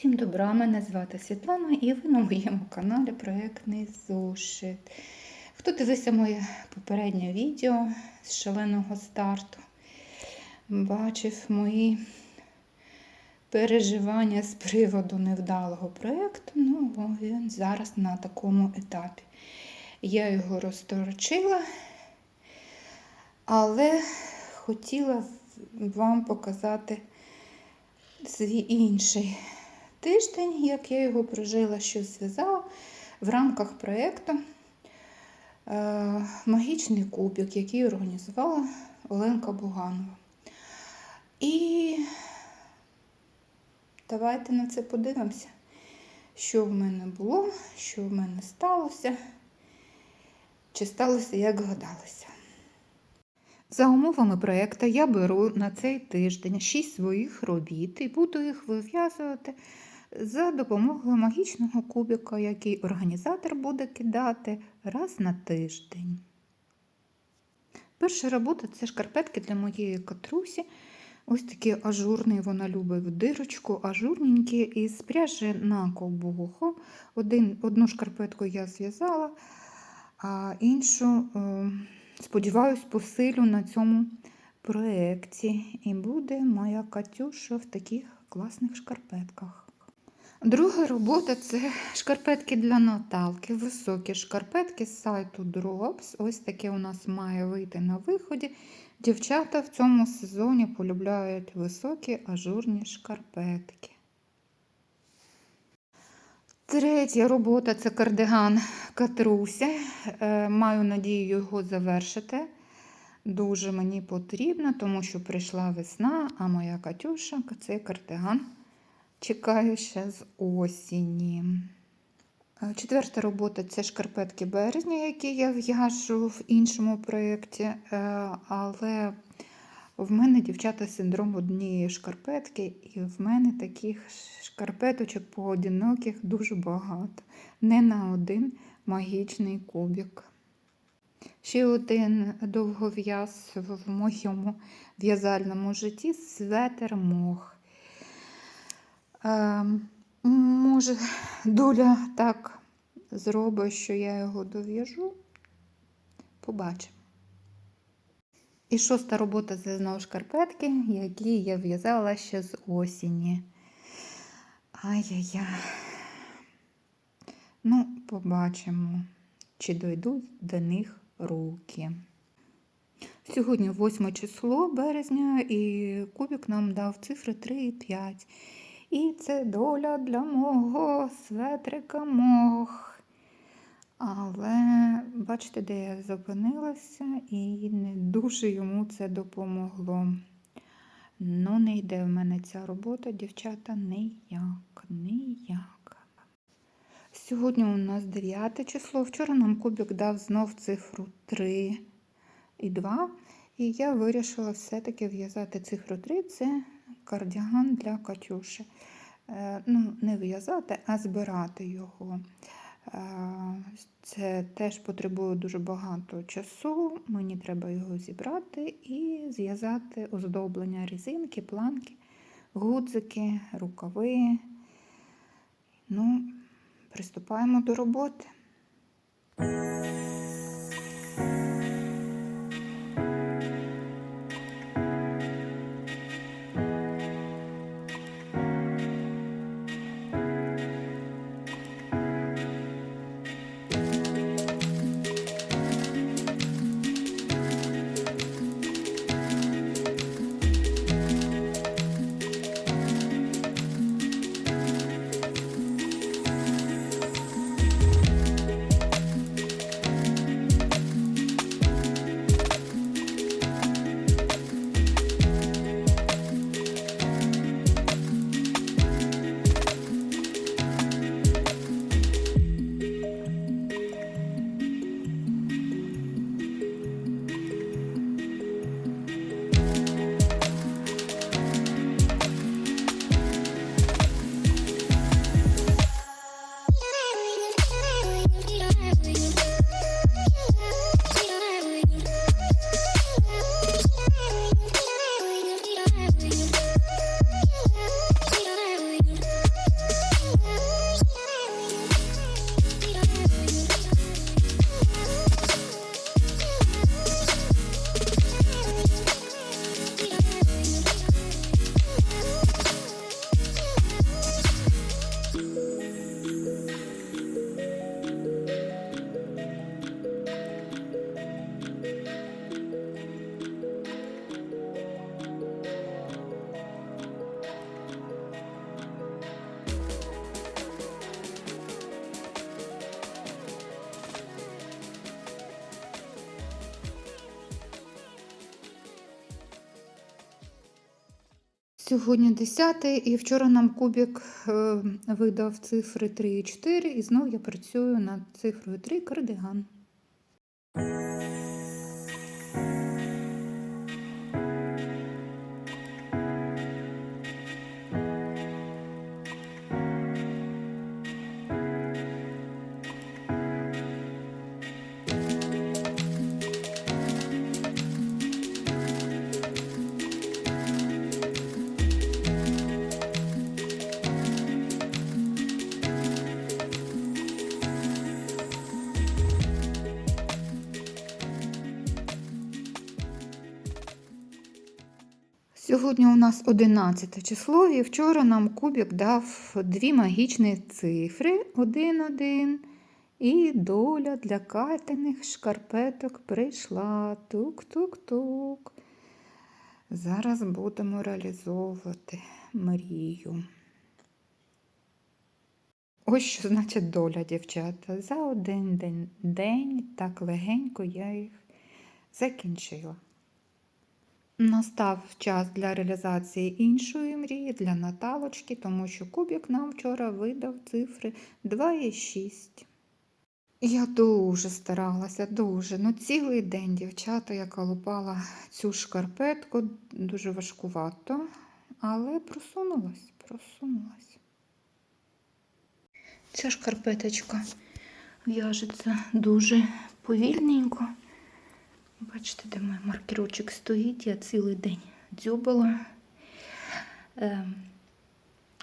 Всім добра, мене звати Світлана і ви на моєму каналі Проєктний зошит. Хто дивився моє попереднє відео з шаленого старту, бачив мої переживання з приводу невдалого проєкту, ну він зараз на такому етапі. Я його розторочила, але хотіла вам показати свій інший тиждень, як я його прожила, що зв'язала в рамках проєкту е, Магічний кубик, який організувала Оленка Буганова. І давайте на це подивимося, що в мене було, що в мене сталося, чи сталося, як гадалося. За умовами проєкту я беру на цей тиждень 6 своїх робіт і буду їх вив'язувати за допомогою магічного кубика, який організатор буде кидати раз на тиждень. Перша робота це шкарпетки для моєї катрусі. Ось такі ажурні, вона любить в дирочку, ажурненькі із пряжі на ковбуху. Один, Одну шкарпетку я зв'язала, а іншу. Е Сподіваюсь, посилю на цьому проєкті. І буде моя Катюша в таких класних шкарпетках. Друга робота це шкарпетки для Наталки. Високі шкарпетки з сайту Drops. Ось таке у нас має вийти на виході. Дівчата в цьому сезоні полюбляють високі ажурні шкарпетки. Третя робота це кардиган Катруся. Е, маю надію його завершити. Дуже мені потрібно, тому що прийшла весна, а моя Катюша цей кардиган чекає ще з осені. Е, четверта робота це шкарпетки березня, які я в'яжу в іншому проєкті. Е, але в мене, дівчата, синдром однієї шкарпетки, і в мене таких шкарпеточок поодиноких дуже багато. Не на один магічний кубик. Ще один довгов'яз в моєму в'язальному житті светер мох. Е, може, доля так зробить, що я його дов'яжу. Побачимо. І шоста робота це знову шкарпетки, які я в'язала ще з осені. Ай-яй-яй. Ну, побачимо, чи дойдуть до них руки. Сьогодні 8 число березня, і кубик нам дав цифри 3 і 5. І це доля для мого светрика мох. Але бачите, де я зупинилася, і не дуже йому це допомогло. Ну, не йде в мене ця робота, дівчата, ніяк, ніяк. Сьогодні у нас 9 число. Вчора нам кубик дав знов цифру 3 і 2. І я вирішила все-таки в'язати цифру 3 це кардіган для Катюші. Е, ну, не в'язати, а збирати його. Це теж потребує дуже багато часу. Мені треба його зібрати і зв'язати оздоблення різинки, планки, гудзики, рукави. Ну, приступаємо до роботи. Сьогодні 10 і вчора нам кубік е, видав цифри 3 і 4, і знов я працюю над цифрою 3 кардиган. Сьогодні у нас 11 число, і вчора нам кубік дав дві магічні цифри 1-1. І доля для катаних шкарпеток прийшла. Тук-тук-тук. Зараз будемо реалізовувати мрію. Ось що значить доля, дівчата. За один день, день так легенько я їх закінчила. Настав час для реалізації іншої мрії для Наталочки, тому що кубік нам вчора видав цифри 2 і 6. Я дуже старалася, дуже. Ну, цілий день дівчата я колупала цю шкарпетку, дуже важкувато, але просунулась, просунулась. Ця шкарпеточка в'яжеться дуже повільненько. Бачите, де мій маркерочок стоїть, я цілий день дзьобала. Е,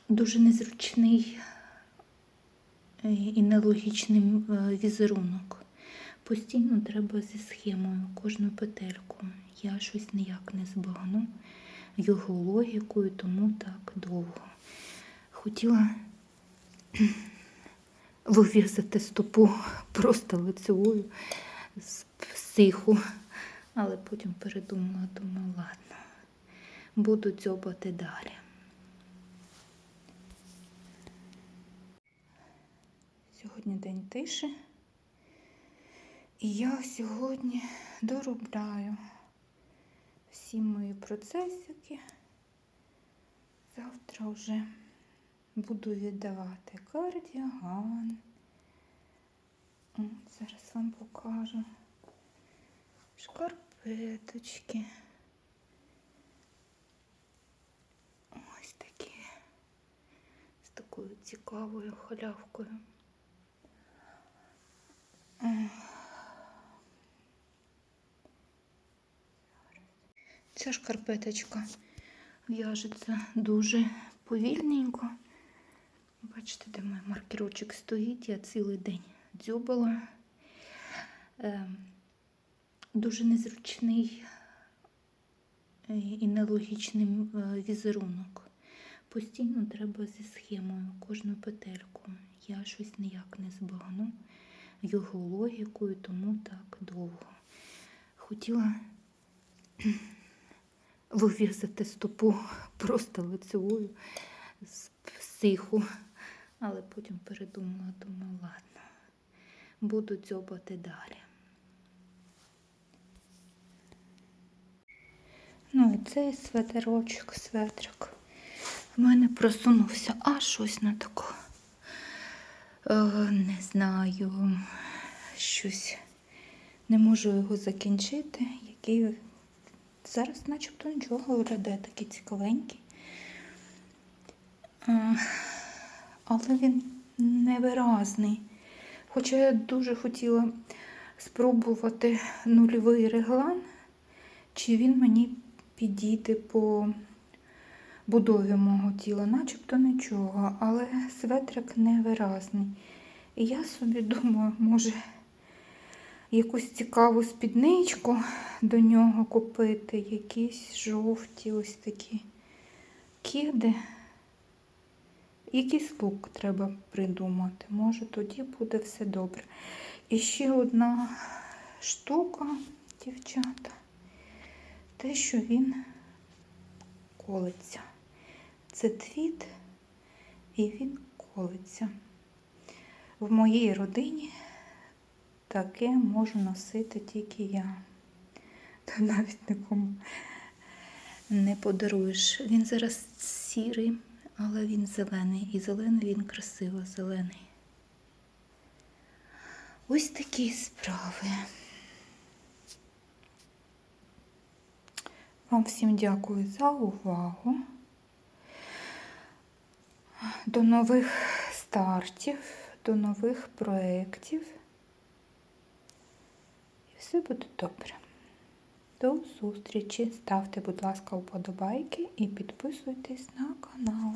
дуже незручний е, і нелогічний е, візерунок. Постійно треба зі схемою кожну петельку. Я щось ніяк не збагну його логікою, тому так довго. Хотіла вив'язати стопу просто лицевою з психу. Але потім передумала, думаю, ладно, буду дзьобати далі. Сьогодні день тиші. І я сьогодні доробляю всі мої процесики. Завтра вже буду віддавати кардіган. Зараз вам покажу шкарпеточки. Ось такі з такою цікавою халявкою. Ця шкарпеточка в'яжеться дуже повільненько. Бачите, де мій маркерочок стоїть, я цілий день дзьобала. Дуже незручний е, і нелогічний е, візерунок. Постійно треба зі схемою кожну петельку. Я щось ніяк не збагну його логікою, тому так довго. Хотіла вив'язати стопу просто лицевою з психу, але потім передумала, думаю, ладно, буду дзьобати далі. Ну і цей светерочок, светрик в мене просунувся аж щось на таку. Е, не знаю, щось не можу його закінчити, який зараз начебто нічого виглядає такий цікавенький. Е, але він невиразний. Хоча я дуже хотіла спробувати нульовий реглан, чи він мені підійти по будові мого тіла, начебто нічого, але светрик невиразний. І я собі думаю, може якусь цікаву спідничку до нього купити, якісь жовті ось такі кіди. Якийсь лук треба придумати. Може, тоді буде все добре. І ще одна штука, дівчата те, що він колиться. Це твіт, і він колиться. В моїй родині таке можу носити тільки я. Та навіть нікому не подаруєш. Він зараз сірий, але він зелений. І зелений він красиво зелений. Ось такі справи. Вам всім дякую за увагу. До нових стартів, до нових проєктів. І все буде добре. До зустрічі. Ставте, будь ласка, вподобайки і підписуйтесь на канал.